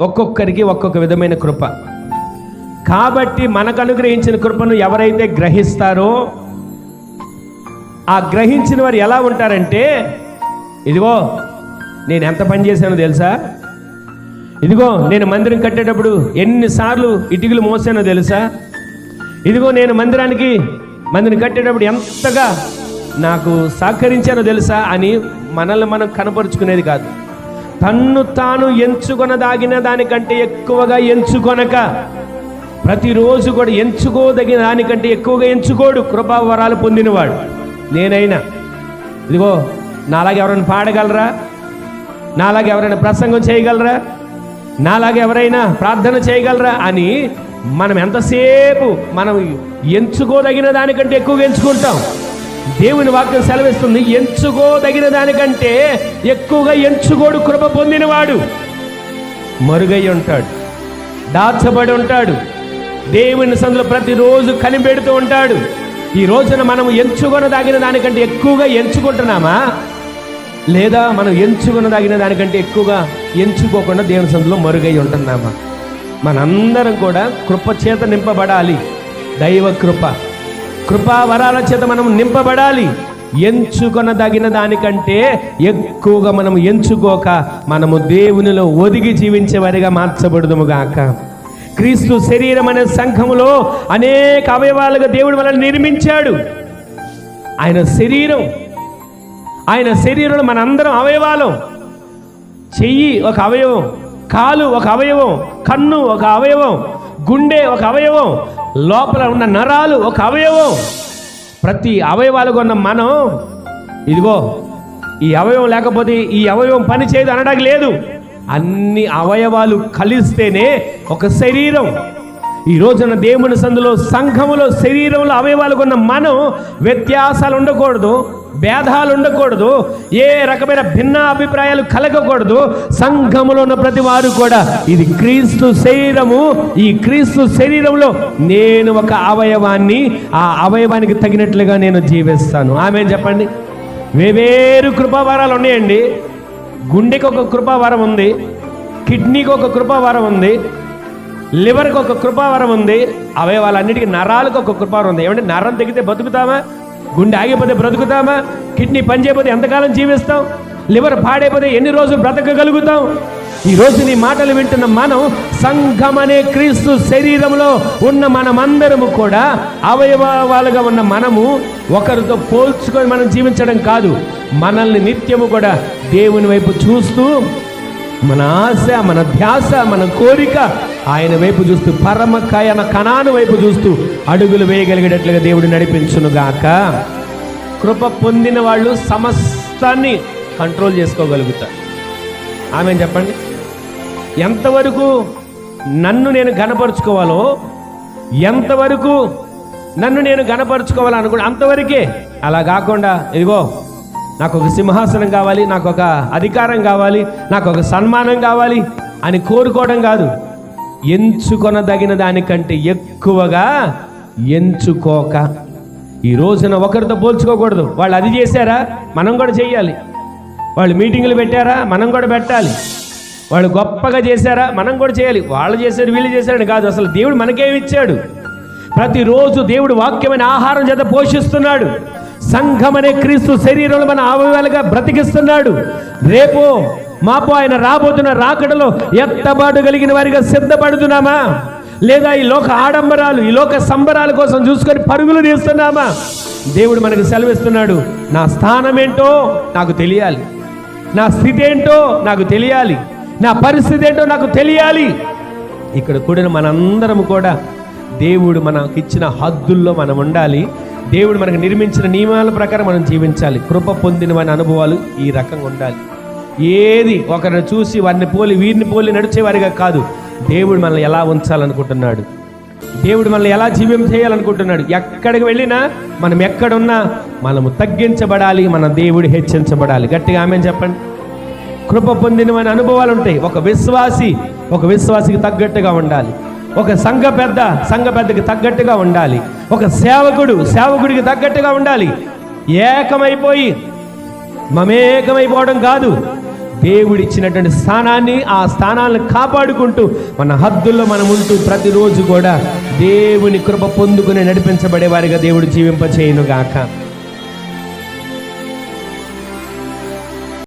ఒక్కొక్కరికి ఒక్కొక్క విధమైన కృప. కాబట్టి మనకు అనుగ్రహించిన కృపను ఎవరైతే గ్రహిస్తారో ఆ గ్రహించిన వారు ఎలా ఉంటారంటే ఇదిగో నేను ఎంత పని చేశానో తెలుసా? ఇదిగో నేను మందిరం కట్టేటప్పుడు ఎన్నిసార్లు ఇటుకలు మోసానో తెలుసా? ఇదిగో నేను మందిరానికి మందిరం కట్టేటప్పుడు ఎంతగా నాకు సహకరించానో తెలుసా అని మనల్ని మనం కనపరుచుకునేది కాదు. తన్ను తాను ఎంచుకొనదాగిన దానికంటే ఎక్కువగా ఎంచుకొనక ప్రతిరోజు కూడా ఎంచుకోదగిన దానికంటే ఎక్కువగా ఎంచుకోడు. కృపావరాలు పొందినవాడు. నేనైనా. ఇదిగో నాలాగా ఎవరైనా పాడగలరా? నాలాగా ఎవరైనా ప్రసంగం చేయగలరా? నాలాగా ఎవరైనా ప్రార్థన చేయగలరా? అని మనం ఎంతసేపు మనం ఎంచుకోదగిన దానికంటే ఎక్కువగా ఎంచుకుంటాం. దేవుని వాక్యం సెలవిస్తుంది ఎంచుకోదగిన దానికంటే ఎక్కువగా ఎంచుకోడు కృప పొందినవాడు. మరుగై ఉంటాడు దాచబడి ఉంటాడు దేవుని సందులో ప్రతిరోజు కనిపెడుతూ ఉంటాడు. ఈ రోజున మనం ఎంచుకొనదగిన దానికంటే ఎక్కువగా ఎంచుకుంటున్నామా? లేదా మనం ఎంచుకొనదగిన దానికంటే ఎక్కువగా ఎంచుకోకుండా దేవుని సందులో మరుగై ఉంటున్నామా? మనందరం కూడా కృప చేత నింపబడాలి. దైవ కృప. కృపావరాల చేత మనం నింపబడాలి. ఎంచుకొనదగిన దానికంటే ఎక్కువగా మనం ఎంచుకోక మనము దేవునిలో ఒదిగి జీవించే వారిగా గాక. క్రీస్తు శరీరం అనే సంఘములో అనేక అవయవాలుగా దేవుడు మనల్ని నిర్మించాడు. ఆయన శరీరం ఆయన శరీరంలో మనందరం అవయవాలం. చెయ్యి ఒక అవయవం కాలు ఒక అవయవం కన్ను ఒక అవయవం గుండె ఒక అవయవం లోపల ఉన్న నరాలు ఒక అవయవం. ప్రతి అవయవాలుగా ఉన్న మనం ఇదిగో ఈ అవయవం లేకపోతే ఈ అవయవం పని చేయదు అనడానికి లేదు. అన్ని అవయవాలు కలిస్తేనే ఒక శరీరం. ఈ రోజున దేవుని సందులో సంఘములో శరీరంలో అవయవాలు ఉన్న మనం వ్యత్యాసాలు ఉండకూడదు భేదాలు ఉండకూడదు ఏ రకమైన భిన్న అభిప్రాయాలు కలగకూడదు. సంఘములో ఉన్న ప్రతి వారు కూడా ఇది క్రీస్తు శరీరము. ఈ క్రీస్తు శరీరంలో నేను ఒక అవయవాన్ని ఆ అవయవానికి తగినట్లుగా నేను జీవిస్తాను. ఆమె చెప్పండి? వేవేరు కృపావరాలు ఉన్నాయండి. గుండెకి ఒక కృపావరం ఉంది. కిడ్నీకి ఒక కృపావరం ఉంది. లివర్కి ఒక కృపావరం ఉంది. అవయవాలన్నిటికీ నరాలకు ఒక కృపావరం ఉంది. ఏమంటే నరం తెగితే బతుకుతామా? గుండె ఆగిపోతే బ్రతుకుతామా? కిడ్నీ పనిచేయపోతే ఎంతకాలం జీవిస్తాం? లివర్ పాడైపోతే ఎన్ని రోజులు బ్రతకగలుగుతాం? ఈ నీ మాటలు వింటున్న మనం సంఘం అనే క్రీస్తు శరీరంలో ఉన్న మనమందరము కూడా అవయవాలుగా ఉన్న మనము ఒకరితో పోల్చుకొని మనం జీవించడం కాదు. మనల్ని నిత్యము కూడా దేవుని వైపు చూస్తూ మన ఆశ మన ధ్యాస మన కోరిక ఆయన వైపు చూస్తూ పరమకాయ కయన కణాను వైపు చూస్తూ అడుగులు వేయగలిగేటట్లుగా దేవుడు నడిపించునుగాక కృప పొందిన వాళ్ళు సమస్తాన్ని కంట్రోల్ చేసుకోగలుగుతారు. ఆమె చెప్పండి? ఎంతవరకు నన్ను నేను గనపరుచుకోవాలో ఎంతవరకు నన్ను నేను గనపరుచుకోవాలనుకుంటే అంతవరకే. అలా కాకుండా ఇదిగో నాకు ఒక సింహాసనం కావాలి నాకు ఒక అధికారం కావాలి నాకు ఒక సన్మానం కావాలి అని కోరుకోవడం కాదు. ఎంచుకొనదగిన దానికంటే ఎక్కువగా ఎంచుకోక. ఈ రోజున ఒకరితో పోల్చుకోకూడదు. వాళ్ళు అది చేశారా? మనం కూడా చేయాలి వాళ్ళు మీటింగులు పెట్టారా? మనం కూడా పెట్టాలి. వాళ్ళు గొప్పగా చేశారా? మనం కూడా చేయాలి. వాళ్ళు చేశారు వీళ్ళు చేశారని కాదు. అసలు దేవుడు మనకేమిచ్చాడు ప్రతిరోజు దేవుడు వాక్యమైన ఆహారం చేత పోషిస్తున్నాడు. సంఘమనే క్రీస్తు శరీరంలో మన అవయవాలుగా బ్రతికిస్తున్నాడు. రేపు మాపు ఆయన రాబోతున్న రాకడలో ఎత్తబాటు కలిగిన వారిగా సిద్ధపడుతున్నామా? లేదా ఈ లోక ఆడంబరాలు ఈ లోక సంబరాల కోసం చూసుకొని పరుగులు తీస్తున్నామా? దేవుడు మనకు సెలవిస్తున్నాడు నా స్థానం ఏంటో నాకు తెలియాలి. నా స్థితి ఏంటో నాకు తెలియాలి. నా పరిస్థితి ఏంటో నాకు తెలియాలి. ఇక్కడ కూడిన మనందరం కూడా దేవుడు మనకు ఇచ్చిన హద్దుల్లో మనం ఉండాలి. దేవుడు మనకు నిర్మించిన నియమాల ప్రకారం మనం జీవించాలి. కృప పొందిన మన అనుభవాలు ఈ రకంగా ఉండాలి. ఏది ఒకరిని చూసి వారిని పోలి వీరిని పోలి నడిచేవారిగా కాదు. దేవుడు మనల్ని ఎలా ఉంచాలనుకుంటున్నాడు? దేవుడు మనల్ని ఎలా జీవం చేయాలనుకుంటున్నాడు? ఎక్కడికి వెళ్ళినా మనం ఎక్కడున్నా మనము తగ్గించబడాలి మన దేవుడు హెచ్చించబడాలి. గట్టిగా ఆమె చెప్పండి. కృప పొందినమైన అనుభవాలు ఉంటాయి. ఒక విశ్వాసి ఒక విశ్వాసికి తగ్గట్టుగా ఉండాలి. ఒక సంఘ పెద్ద సంఘ పెద్దకి తగ్గట్టుగా ఉండాలి. ఒక సేవకుడు సేవకుడికి తగ్గట్టుగా ఉండాలి. ఏకమైపోయి మమేకమైపోవడం కాదు. దేవుడు ఇచ్చినటువంటి స్థానాన్ని ఆ స్థానాలను కాపాడుకుంటూ మన హద్దుల్లో మనం ఉంటూ ప్రతిరోజు కూడా దేవుని కృప పొందుకుని నడిపించబడేవారిగా దేవుడు జీవింప గాక